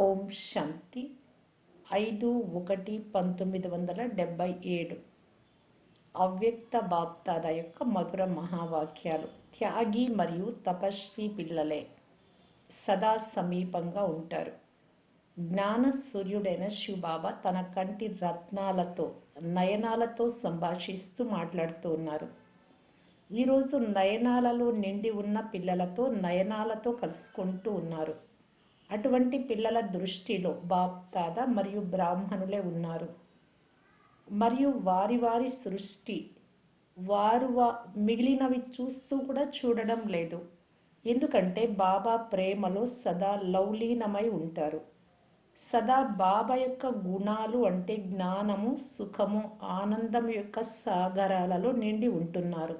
ఓం శాంతి. ఐదు ఒకటి పంతొమ్మిది వందల డెబ్భై ఏడు. అవ్యక్త బాప్తాద యొక్క మధుర మహావాక్యాలు. త్యాగి మరియు తపస్వి పిల్లలే సదా సమీపంగా ఉంటారు. జ్ఞాన సూర్యుడైన శివబాబా తన కంటి రత్నాలతో నయనాలతో సంభాషిస్తూ మాట్లాడుతూ ఉన్నారు. ఈరోజు నయనాలలో నిండి ఉన్న పిల్లలతో నయనాలతో కలుసుకుంటూ ఉన్నారు. అటువంటి పిల్లల దృష్టిలో బాప్తాద మరియు బ్రాహ్మణులే ఉన్నారు. మరియు వారి వారి సృష్టి వారు వా మిగిలినవి చూస్తూ కూడా చూడడం లేదు. ఎందుకంటే బాబా ప్రేమలో సదా లౌలీనమై ఉంటారు. సదా బాబా యొక్క గుణాలు అంటే జ్ఞానము సుఖము ఆనందం యొక్క సాగరాలలో నిండి ఉంటున్నారు.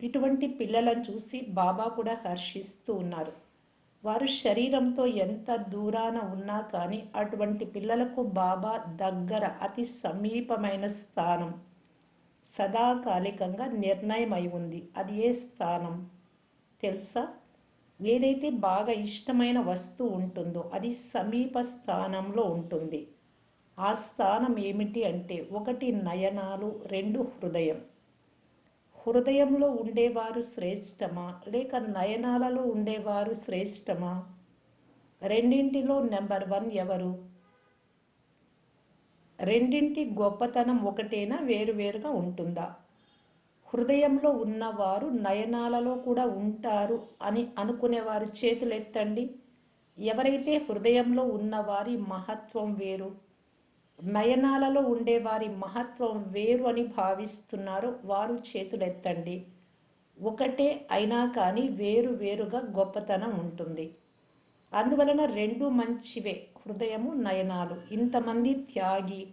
ఇటువంటి పిల్లలను చూసి బాబా కూడా హర్షిస్తూ ఉన్నారు. వారు శరీరంతో ఎంత దూరాన ఉన్నా కానీ అటువంటి పిల్లలకు బాబా దగ్గర అతి సమీపమైన స్థానం. సదాకాలికంగా నిర్ణయమై ఉంది. అది ఏ స్థానం? తెలుసా? ఏదైతే బాగా ఇష్టమైన వస్తువు ఉంటుందో అది సమీప స్థానంలో ఉంటుంది. ఆ స్థానం ఏమిటి అంటే ఒకటి నయనాలు రెండు హృదయం. హృదయంలో ఉండేవారు శ్రేష్టమా? లేక నయనాలలో ఉండేవారు శ్రేష్టమా? రెండింటిలో నెంబర్ వన్ ఎవరు? రెండింటి గొప్పతనం ఒకటేనా? వేరువేరుగా ఉంటుందా? హృదయంలో ఉన్నవారు నయనాలలో కూడా ఉంటారు అని అనుకునేవారు చేతులెత్తండి. ఎవరైతే హృదయంలో ఉన్నవారి మహత్వం వేరు నయనాలలో ఉండేవారి మహత్వం వేరు అని భావిస్తున్నారో. వారు చేతులెత్తండి. ఒకటే అయినా కానీ వేరు వేరుగా గొప్పతనం ఉంటుంది. అందువలన రెండు మంచివే. హృదయము నయనాలు. ఇంతమంది త్యాగి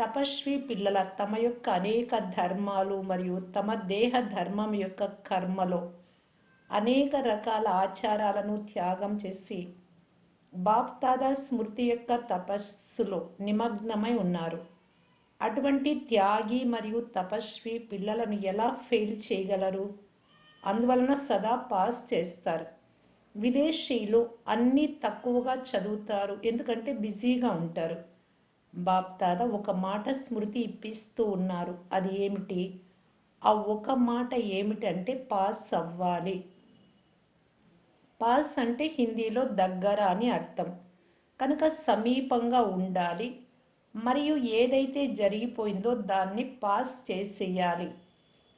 తపస్వి పిల్లల తమ యొక్క అనేక ధర్మాలు మరియు తమ దేహ ధర్మం యొక్క కర్మలో అనేక రకాల ఆచారాలను త్యాగం చేసి బాప్తాదా స్మృతి యొక్క తపస్సులో నిమగ్నమై ఉన్నారు. అటువంటి త్యాగి మరియు తపస్వి పిల్లలను ఎలా ఫెయిల్ చేయగలరు? అందువలన సదా పాస్ చేస్తారు. విదేశీయులు అన్నీ తక్కువగా చదువుతారు ఎందుకంటే బిజీగా ఉంటారు. బాప్తాద ఒక మాట స్మృతి ఇప్పిస్తూ ఉన్నారు. అది ఏమిటి? ఆ ఒక మాట ఏమిటంటే పాస్ అవ్వాలి. పాస్ అంటే హిందీలో దగ్గర అని అర్థం. కనుక సమీపంగా ఉండాలి. మరియు ఏదైతే జరిగిపోయిందో దాన్ని పాస్ చేసేయాలి.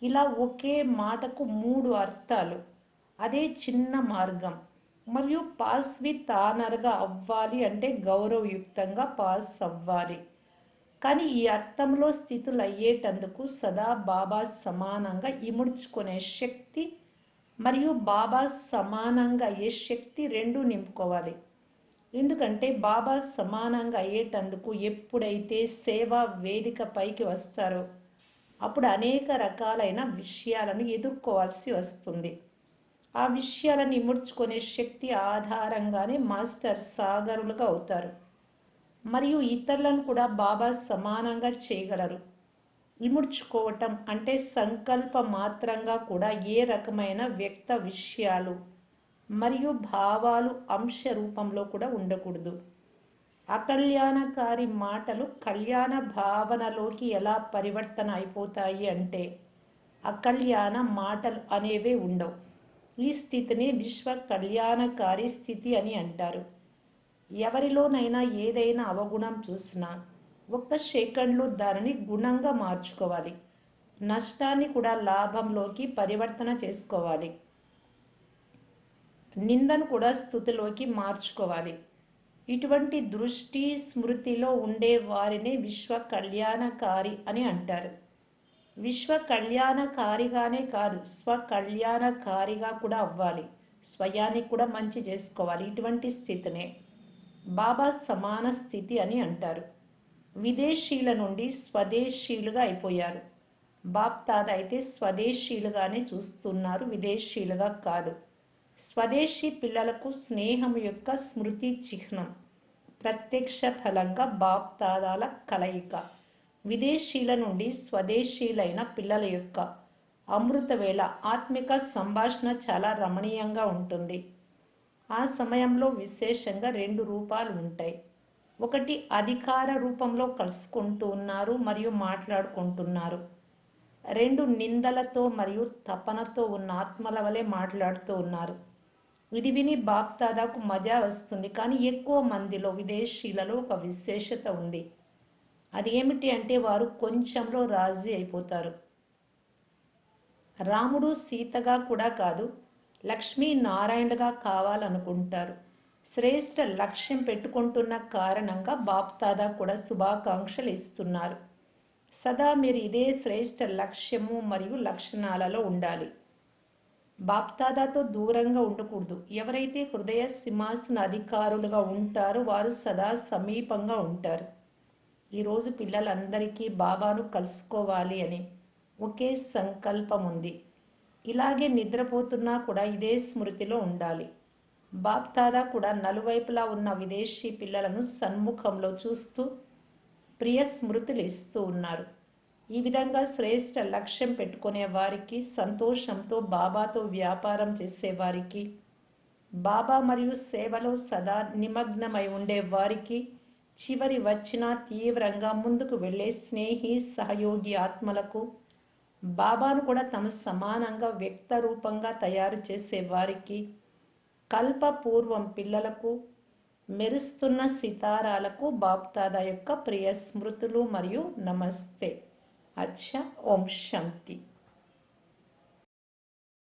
ఇలా ఒకే మాటకు మూడు అర్థాలు. అదే చిన్న మార్గం. మరియు పాస్ విత్ ఆనర్గా అవ్వాలి అంటే గౌరవయుక్తంగా పాస్ అవ్వాలి. కానీ ఈ అర్థంలో స్థితులు అయ్యేటందుకు సదా బాబా సమానంగా ఇముడ్చుకునే శక్తి మరియు బాబా సమానంగా అయ్యే శక్తి రెండు నింపుకోవాలి. ఎందుకంటే బాబా సమానంగా అయ్యేటందుకు ఎప్పుడైతే సేవా వేదిక పైకి వస్తారో అప్పుడు అనేక రకాలైన విషయాలను ఎదుర్కోవాల్సి వస్తుంది. ఆ విషయాలను ఇముడ్చుకునే శక్తి ఆధారంగానే మాస్టర్ సాగరులుగా అవుతారు. మరియు ఇతరులను కూడా బాబా సమానంగా చేయగలరు. ఇముడ్చుకోవటం అంటే సంకల్ప మాత్రంగా కూడా ఏ రకమైన వ్యక్త విషయాలు మరియు భావాలు అంశ రూపంలో కూడా ఉండకూడదు. అకళ్యాణకారి మాటలు కళ్యాణ భావనలోకి ఎలా పరివర్తన అయిపోతాయి అంటే అకళ్యాణ మాటలు అనేవే ఉండవు. ఈ స్థితిని విశ్వ కళ్యాణకారి స్థితి అని అంటారు. ఎవరిలోనైనా ఏదైనా అవగుణం చూసినా ఒక్క సెకండ్లో దానిని గుణంగా మార్చుకోవాలి. నష్టాన్ని కూడా లాభంలోకి పరివర్తన చేసుకోవాలి. నిందను కూడా స్థుతిలోకి మార్చుకోవాలి. ఇటువంటి దృష్టి స్మృతిలో ఉండే వారిని విశ్వ కళ్యాణకారి అని అంటారు. విశ్వ కళ్యాణకారిగానే కాదు స్వ కళ్యాణకారిగా కూడా అవ్వాలి. స్వయానికి కూడా మంచి చేసుకోవాలి. ఇటువంటి స్థితినే బాబా సమాన స్థితి అని అంటారు. విదేశీయుల నుండి స్వదేశీయులుగా అయిపోయారు. బాప్తాద అయితే స్వదేశీయులుగానే చూస్తున్నారు విదేశీయులుగా కాదు. స్వదేశీ పిల్లలకు స్నేహం యొక్క స్మృతి చిహ్నం ప్రత్యక్ష ఫలంగా బాప్తాదాల కలయిక. విదేశీయుల నుండి స్వదేశీయులైన పిల్లల యొక్క అమృత వేళ ఆత్మిక సంభాషణ చాలా రమణీయంగా ఉంటుంది. ఆ సమయంలో విశేషంగా రెండు రూపాలు ఉంటాయి. ఒకటి అధికార రూపంలో కలుసుకుంటూ ఉన్నారు మరియు మాట్లాడుకుంటున్నారు. రెండు నిందలతో మరియు తపనతో ఉన్న ఆత్మల వలె మాట్లాడుతూ ఉన్నారు. ఇది విని బాప్దాదాకు మజా వస్తుంది. కానీ ఎక్కువ మందిలో విదేశీలలో ఒక విశేషత ఉంది. అది ఏమిటి అంటే వారు కొంచెంలో రాజీ అయిపోతారు. రాముడు సీతగా కూడా కాదు లక్ష్మీ నారాయణగా కావాలనుకుంటారు. శ్రేష్ఠ లక్ష్యం పెట్టుకుంటున్న కారణంగా బాప్తాదా కూడా శుభాకాంక్షలు ఇస్తున్నారు. సదా మీరు ఇదే శ్రేష్ట లక్ష్యము మరియు లక్షణాలలో ఉండాలి. బాప్తాదాతో దూరంగా ఉండకూడదు. ఎవరైతే హృదయ సింహాసన అధికారులుగా ఉంటారో వారు సదా సమీపంగా ఉంటారు. ఈరోజు పిల్లలందరికీ బాబాను కలుసుకోవాలి అని ఒకే సంకల్పం ఉంది. ఇలాగే నిద్రపోతున్నా కూడా ఇదే స్మృతిలో ఉండాలి. బాప్దాదా కూడా నలువైపులా ఉన్న విదేశీ పిల్లలను సన్ముఖంలో చూస్తూ ప్రియ స్మృతులు ఇస్తూ ఉన్నారు. ఈ విధంగా శ్రేష్ఠ లక్ష్యం పెట్టుకునే వారికి సంతోషంతో బాబాతో వ్యాపారం చేసేవారికి బాబా మరియు సేవలో సదా నిమగ్నమై ఉండే వారికి చివరి వచ్చిన తీవ్రంగా ముందుకు వెళ్ళే స్నేహి సహయోగి ఆత్మలకు బాబాను కూడా తమ సమానంగా వ్యక్త రూపంగా తయారు చేసే వారికి కల్పపూర్వం పిల్లలకు మెరుస్తున్న సితారాలకు బాప్దాదా యొక్క ప్రియ స్మృతులు మరియు నమస్తే. అచ్చ ఓం శాంతి.